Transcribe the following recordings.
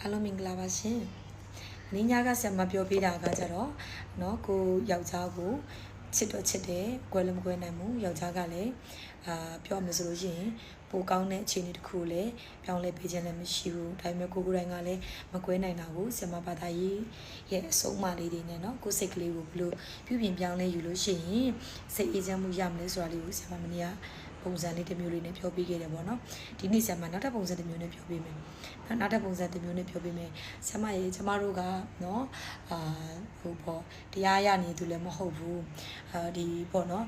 အားလုံးမင်္ဂလာပါရှင်။နေ့ညကဆရာမပြောပြတာကကြတော့เนาะကိုယောက်ျားကိုချစ်တော့ချစ်တယ်၊ကွယ်လည်းမကွယ်နိုင်ဘူး။ယောက်ျားကလည်းအာပြောမှဆိုလို့ရှိရင်ပိုကောင်းတဲ့အခြေအနေတစ်ခုလည်းပြောင်းလဲပေးခြင်းလည်းမရှိဘူး။ဒါပေမဲ့ကိုကိုယ်တိုင်ကလည်းမကွယ်နိုင်တာကိုဆရာမဘာသာရေးရဲ့အဆုံးအမလေးတွေနဲ့เนาะကိုယ်စိတ်ကလေးကိုဘလို့ပြုပြင်ပြောင်းလဲယူလို့ရှိရင်စိတ်အေးချမ်းမှုရမလဲဆိုတာလေးကိုဆရာမမနေ့က ပုံစံလေးတစ်မျိုးလေးနဲ့ပြောပြခဲ့တယ်ပေါ့နော်ဒီနေ့ဆရာမနောက်ထပ်ပုံစံတစ်မျိုးနဲ့ပြောပြမယ်နောက်နောက်ထပ်ပုံစံတစ်မျိုးနဲ့ပြောပြမယ်ဆရာမရေကျမတို့ကနော်အာဟိုပေါ့တရားရနေသူလည်းမဟုတ်ဘူးအာဒီပေါ့နော်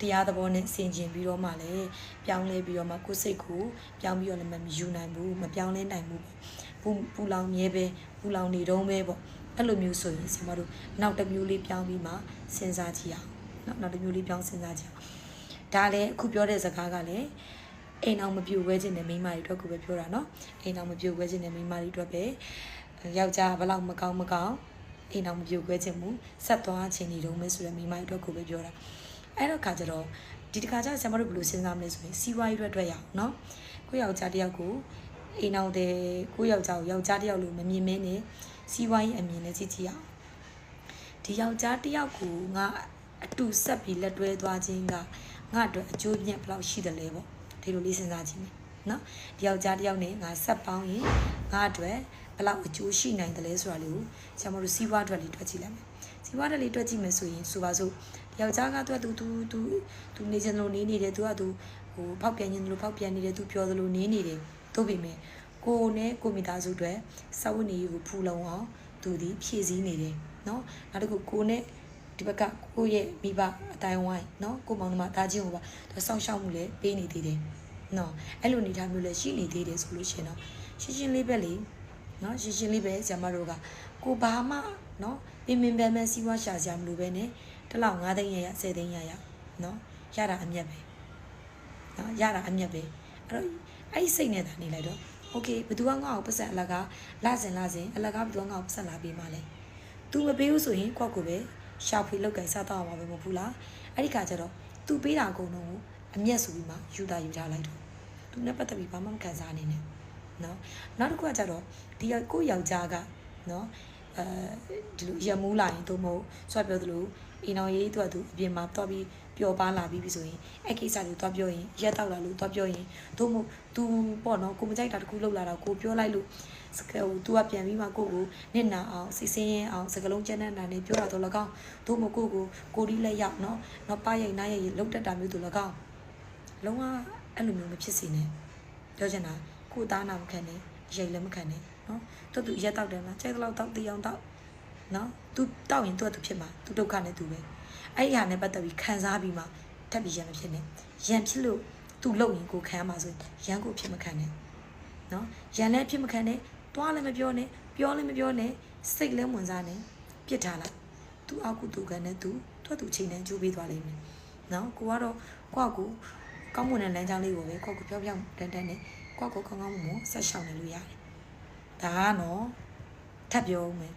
တရားသဘောနဲ့ဆင်ခြင်ပြီးတော့မှလည်းပြောင်းလဲပြီးတော့မှကိုယ်စိတ်ကိုပြောင်းပြီးတော့လည်းမယူနိုင်ဘူးမပြောင်းလဲနိုင်ဘူးပေါ့ပူပူလောင်မြဲပဲပူလောင်နေတော့ပဲပေါ့အဲ့လိုမျိုးဆိုရင်ဆရာမတို့နောက်တစ်မျိုးလေးပြောင်းပြီးမှစဉ်းစားကြည့်အောင်နော်နောက်တစ်မျိုးလေးပြောင်းစဉ်းစားကြည့်အောင် ဒါလည်းအခုပြောတဲ့စကားကလည်းအိမ်အောင်မပြိုဝဲခြင်းနဲ့မိန်းမတွေအတွက်ကိုပဲပြောတာเนาะအိမ်အောင်မပြိုဝဲခြင်းနဲ့မိန်းမတွေအတွက်ပဲယောက်ျားဘလောက်မကောင်းမကောင်းအိမ်အောင်မပြိုဝဲခြင်းမူဆက်သွားခြင်းနေတော့မဲဆိုတဲ့မိန်းမတွေအတွက်ကိုပဲပြောတာအဲ့တော့ခါကျတော့ဒီတခါကျဆရာမတို့ဘယ်လိုစဉ်းစားမလဲဆိုရင်စီးပွားရေးအတွက်အတွက်ရအောင်เนาะကိုယောက်ျားတစ်ယောက်ကိုအိမ်အောင်တဲ့ကိုယောက်ျားကိုယောက်ျားတစ်ယောက်လိုမမြင်မဲနဲ့စီးပွားရေးအမြင်နဲ့ကြည့်ကြည့်အောင်ဒီယောက်ျားတစ်ယောက်ကိုငါ အတူဆက်ပြီးလက်တွဲသွားခြင်းကငါအတွက်အကျိုးမြတ်ဘယ်လောက်ရှိတယ်လဲပေါ့ဒီလိုလေးစဉ်းစားကြည့်မယ်နော်ဒီယောက်ျားတစ်ယောက်နဲ့ငါဆက်ပေါင်းရင်ငါအတွက်ဘယ်လောက်အကျိုးရှိနိုင်တယ်လဲဆိုတာလေးကိုဆရာမတို့စီးပွားအတွက်လေးတွက်ကြည့်လိုက်မယ်စီးပွားအတွက်လေးတွက်ကြည့်မယ်ဆိုရင်ဆိုပါစို့ဒီယောက်ျားကသူကသူသူသူသူနေချင်လို့နေနေတယ်သူကသူဟိုဖောက်ပြန်ခြင်းလို့ဖောက်ပြန်နေတယ်သူပြောသလိုနေနေတယ်တို့ပေမဲ့ကိုနဲ့ကိုမိသားစုအတွက်စာဝတ်နေရေးကိုဖူလုံအောင်သူဒီဖြည့်ဆည်းနေတယ်နော်နောက်တစ်ခုကိုနဲ့ ဒီဘက်ကကိုယ့်ရဲ့မိဘအတိုင်းဝိုင်းเนาะကိုမောင်နှမတားချင်းကိုပါသူစောင့်ရှောက်မှုလည်းပေးနေသေးတယ်เนาะအဲ့လိုအနေထားမျိုးလည်းရှိနေသေးတယ်ဆိုလို့ရှိရင်တော့ရှင်းရှင်းလေးပဲလေเนาะရှင်းရှင်းလေးပဲဇာမတို့ကကိုဘာမှเนาะပင်ပင်ပန်းပန်းစီးပွားရှာစရာမလိုပဲနဲ့တစ်လောက်9သိန်းရရ10သိန်းရရเนาะရတာအမြတ်ပဲเนาะရတာအမြတ်ပဲအဲ့တော့အဲ့ဒီစိတ်နဲ့သာနေလိုက်တော့โอเคဘသူကငါ့ကိုပတ်ဆက်အလကားလာစင်လာစင်အလကားဘသူကငါ့ကိုပတ်ဆက်လာပေးမှလဲ तू မပေးဘူးဆိုရင်ကိုယ့်ကိုယ်ပဲ ရှာဖွေလောက်ကင်စားတော့မှာပဲမဟုတ်ဘူးလားအဲ့ဒီခါကျတော့ तू ပေးတာအကုန်လုံးကိုအမျက်ဆိုပြီးမှယူတာယူထားလိုက်တော့ तू နဲ့ပတ်သက်ပြီးဘာမှမခံစားနိုင်နဲ့နော်နောက်တစ်ခုကကျတော့ဒီကိုယောက်ျားကနော် အဲဒီလိုရမူးလာရင်သို့မဟုတ်ဆွပြောသလိုအိမ်တော်ရေးသူကသူအပြင်မှာတော့ပြီးပျော်ပါလာပြီးပြီဆိုရင်အဲ့ကိစ္စလေးတော့ပြောရင်ရက်တော့လာလို့တော့ပြောရင်သို့မဟုတ် तू ပေါ့နော်ကိုမကြိုက်တာတခုလောက်လာတော့ကိုပြောလိုက်လို့စကဟို तू ကပြန်ပြီးမှကိုကိုနစ်နာအောင်စိတ်ဆင်းရဲအောင်စကလုံးကျန်းတဲ့နာနေပြောတာတော့၎င်းသို့မဟုတ်ကိုကိုကိုဒီလက်ရောက်နော်နော်ပါရိုက်နားရိုက်လောက်တက်တာမျိုးတို့၎င်းလုံးဝအဲ့လိုမျိုးမဖြစ်စေနဲ့ပြောချင်တာကိုသားနာမခံနဲ့ရိတ်လည်းမခံနဲ့ နော်သူ့သူရက်တောက်တယ်မလားချိန်တော့တောက်တီအောင်တောက်နော်သူတောက်ရင်သူ့သူဖြစ်မှာသူဒုက္ခနဲ့သူပဲအဲ့ဒီဟာနဲ့ပတ်သက်ပြီးခံစားပြီးမှထပ်ပြီးရံမဖြစ်နဲ့ရံဖြစ်လို့သူလုံရင်ကိုခံရမှာဆိုရံကိုဖြစ်မခံနဲ့နော်ရံလည်းဖြစ်မခံနဲ့တွားလည်းမပြောနဲ့ပြောလည်းမပြောနဲ့စိတ်လည်းဝင်စားနဲ့ပြစ်ထားလိုက်သူအောက်ကူသူခံနဲ့သူထွက်သူချိန်နဲ့ကြိုးပေးသွားလိမ့်မယ်နော်ကိုကတော့ကိုကကိုကောင်းမွန်တဲ့လမ်းကြောင်းလေးကိုပဲကိုကကိုပြောင်းပြောင်းတန်းတန်းနဲ့ကိုကကိုကောင်းကောင်းမွန်မွန်ဆက်ရှောင်နေလို့ရတယ် ဒါကနော်ထပ်ပြောဦးမယ်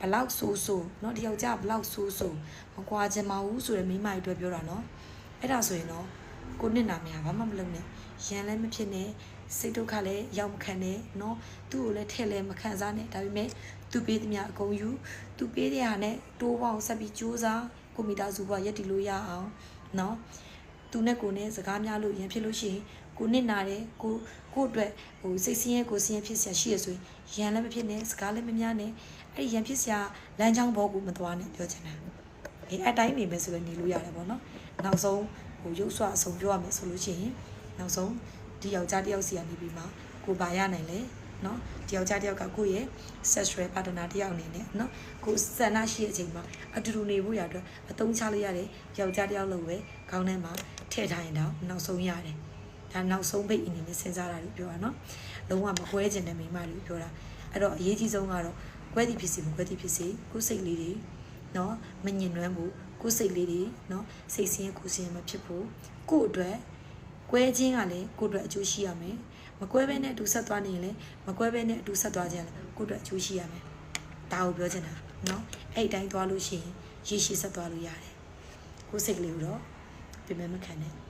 ဘလောက်ဆိုးဆိုးနော်တယောက်ကြဘလောက်ဆိုးဆိုးမကွာချင်ပါဘူးဆိုတဲ့မိမကြီးတွေ့ပြောတာနော်အဲ့ဒါဆိုရင်တော့ကိုနစ်နာမရဘာမှမလုပ်နဲ့ရန်လည်းမဖြစ်နဲ့စိတ်ဒုက္ခလည်းရောက်မခံနဲ့နော်သူ့ကိုလည်းထဲ့လည်းမခံစားနဲ့ဒါပေမဲ့သူပေးသမျှအကုန်ယူသူပေးတဲ့ဟာနဲ့တိုးပေါင်းဆက်ပြီးစူးစမ်းကိုမိသားစုဘဝရက်တည်လို့ရအောင်နော်သူနဲ့ကိုနဲ့စကားများလို့ရန်ဖြစ်လို့ရှိရင် ကိုနစ်နာတယ်ကိုကိုအတွက်ဟိုစိတ်ဆင်းရဲကိုဆင်းရဲဖြစ်စရာရှိရဆိုရင်ရန်လည်းမဖြစ်နဲ့စကားလည်းမများနဲ့အဲ့ဒီရန်ဖြစ်စရာလမ်းကြောင်းဘောကိုမသွားနဲ့ပြောချင်တာအေးအတိုင်းနေမယ်ဆိုလည်းနေလို့ရတယ်ပေါ့နော်နောက်ဆုံးဟိုရုပ်ဆွအဆုံးပြောရမယ်ဆိုလို့ရှိရင်နောက်ဆုံးဒီယောက်ျားတစ်ယောက်စီကနေပြီးမှကိုပါရနိုင်လေနော်ဒီယောက်ျားတစ်ယောက်ကကိုယ့်ရဲ့ sexual partner တစ်ယောက်အနေနဲ့နော်ကိုဆန္ဒရှိတဲ့အချိန်မှာအတူတူနေဖို့ရအတွက်အသုံးချလိုက်ရတဲ့ယောက်ျားတစ်ယောက်လုံးပဲခေါင်းထဲမှာထည့်ထားရင်တော့နောက်ဆုံးရတယ် ဒါနောက်ဆုံးပိတ်အနေနဲ့စဉ်းစားတာလို့ပြောတာနော်လုံးဝမကွဲကျင်တဲ့မိန်းမလို့ပြောတာအဲ့တော့အရေးကြီးဆုံးကတော့ကွဲသည်ဖြစ်စီမကွဲသည်ဖြစ်စီကိုယ်စိတ်လေးတွေနော်မညင်နွမ်းဘူးကိုယ်စိတ်လေးတွေနော်စိတ်ဆင်းရဲကိုယ်ဆင်းရဲမဖြစ်ဘူးကိုယ့်အတွက်ကွဲခြင်းကလည်းကိုယ့်အတွက်အကျိုးရှိရမယ်မကွဲဘဲနဲ့အတူဆက်သွားနေရင်လည်းမကွဲဘဲနဲ့အတူဆက်သွားခြင်းလည်းကိုယ့်အတွက်အကျိုးရှိရမယ်ဒါကိုပြောချင်တာနော်အဲ့အတိုင်းသွားလို့ရှိရင်ရည်ရှိဆက်သွားလို့ရတယ်ကိုယ်စိတ်ကလေးကိုတော့ပြင်မမခံနဲ့